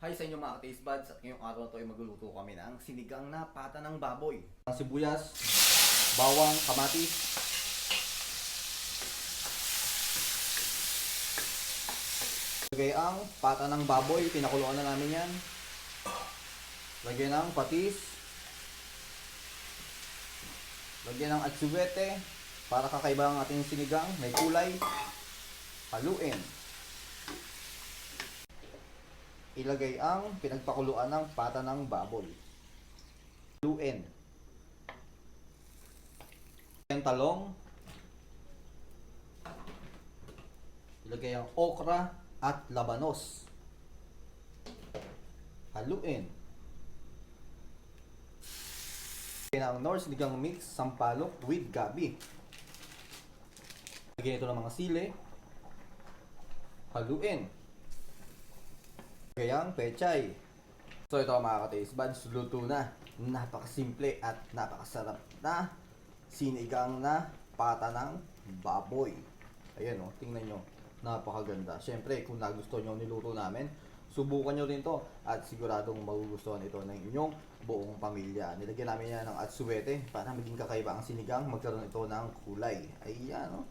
Hi sa inyo mga taste buds at ngayong araw na to ay magluluto kami ng sinigang na pata ng baboy. Sibuyas, bawang, kamatis. Lagay ang pata ng baboy, pinakuluan na namin yan. Lagyan ng patis. Lagyan ng atsuwete para kakaiba ang ating sinigang, may kulay. Haluin. Ilagay ang pinagpakuluan ng pata ng baboy. Haluin. Ang talong. Ilagay ang okra at labanos. Haluin. Lagyan ang North Sinigang Mix Sampalok with Gabi. Lagyan ito ng mga sili. Haluin. Gayang pechay. So ito mga ka-taste buds, luto na. Napakasimple at napakasarap na sinigang na pata ng baboy. Ayan o, tingnan nyo. Napakaganda. Siyempre, kung nagustuhan nyo niluto namin, subukan nyo rin to at siguradong magugustuhan ito ng inyong buong pamilya. Nilagyan namin yan ng atsuwete para maging kakaiba ang sinigang, magkaroon ito ng kulay. Ayan o.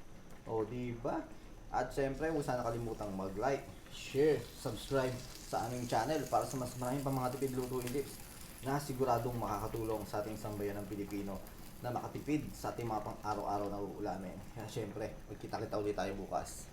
O, diba? At syempre, huwag sana kalimutang mag-like, share, subscribe sa aming channel para sa mas maraming pang mga tipid lutuin tips na siguradong makakatulong sa ating sambayan ng Pilipino na makatipid sa ating mga pang araw-araw na uulamin. Kaya syempre, magkita-kita ulit tayo bukas.